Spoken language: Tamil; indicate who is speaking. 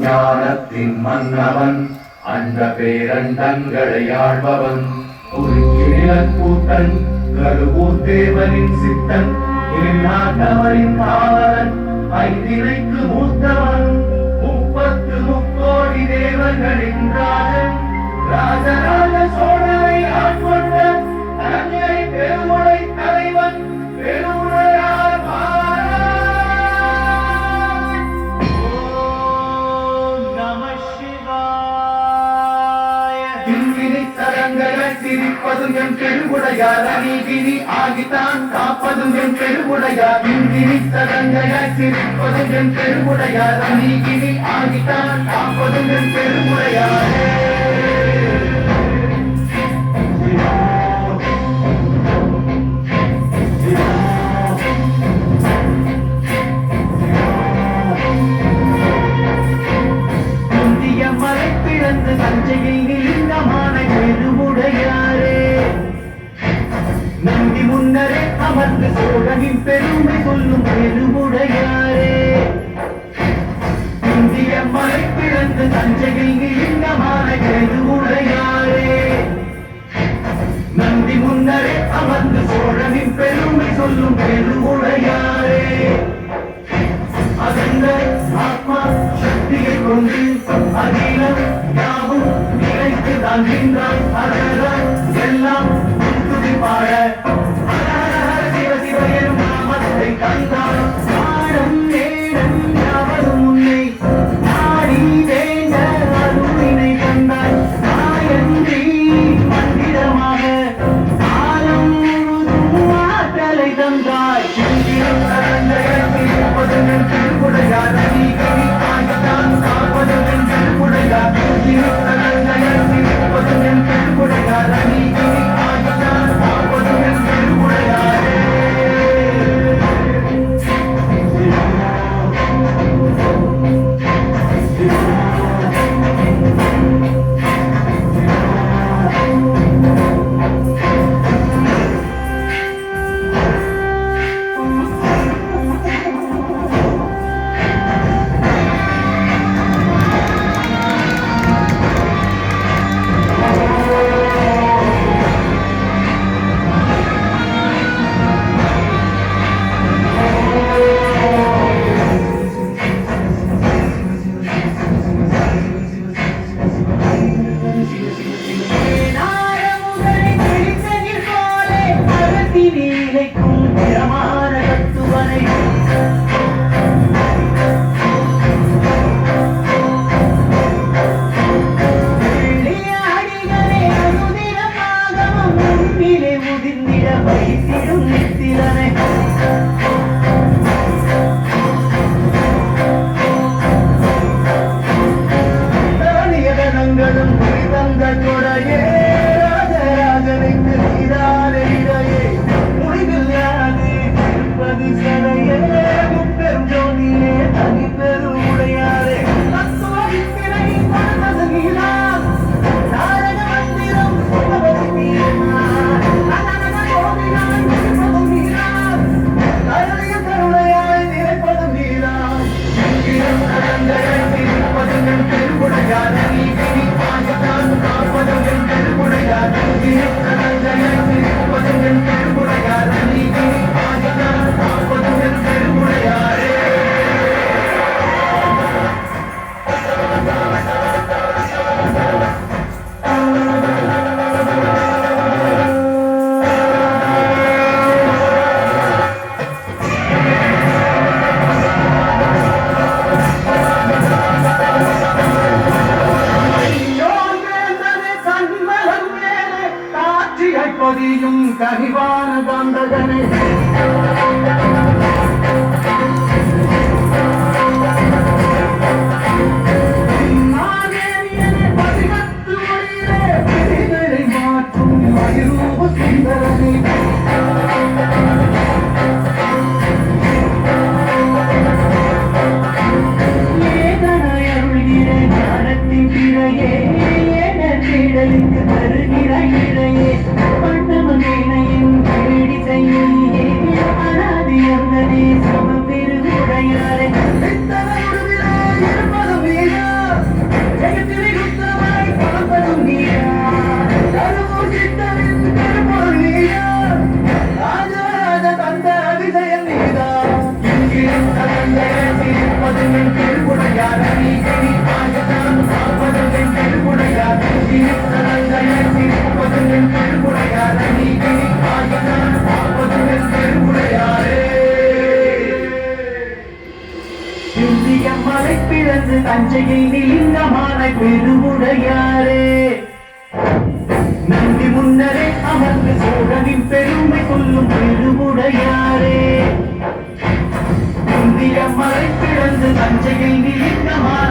Speaker 1: ஞானத்தின் மன்னவன் அந்த பேரண்டங்களை ஆழ்பவன் கூட்டன் கருவூர் தேவனின் சித்தன். நாட்டவரின் பாவலன் ஐந்தினைக்கு மூத்தவன். முப்பத்து முக்கோடி தேவர்களின் ராஜன் ராஜராஜ பெருவுடையார் அநீகிரி ஆகித்தான் காப்பதும் என் பெருவுடையார். இங்கிரி தடங்கையாய் சிரிப்பதும் என் பெருவுடையார். அநீகிரி ஆகித்தான் காப்பதும் என்
Speaker 2: அமர்ந்து சோழனின் பெருமை கொள்ளும் பெருமுடையாரே. இந்திய மலை பிறந்து தஞ்சையில் இன்பமான பெருமுடையாரே. நந்தி முன்னரே அமர்ந்து சோழனின் பெருமை சொல்லும் பெருமுடையாரே. அதெந்த ஆத்மா சக்தியை கொண்டு அகிலம் யாவும் நிலைத்து தாழ்கின்றான் got me. தஞ்சையை நிலிங்கமான பெருமுடையாரே பெருவுடையாரே. நந்தி முன்னரே அமர்ந்து சோழனின் பெருமை கொள்ளும் பெருமுடையாரே இந்திய மலை பிறந்து தஞ்சையில் நீங்கமான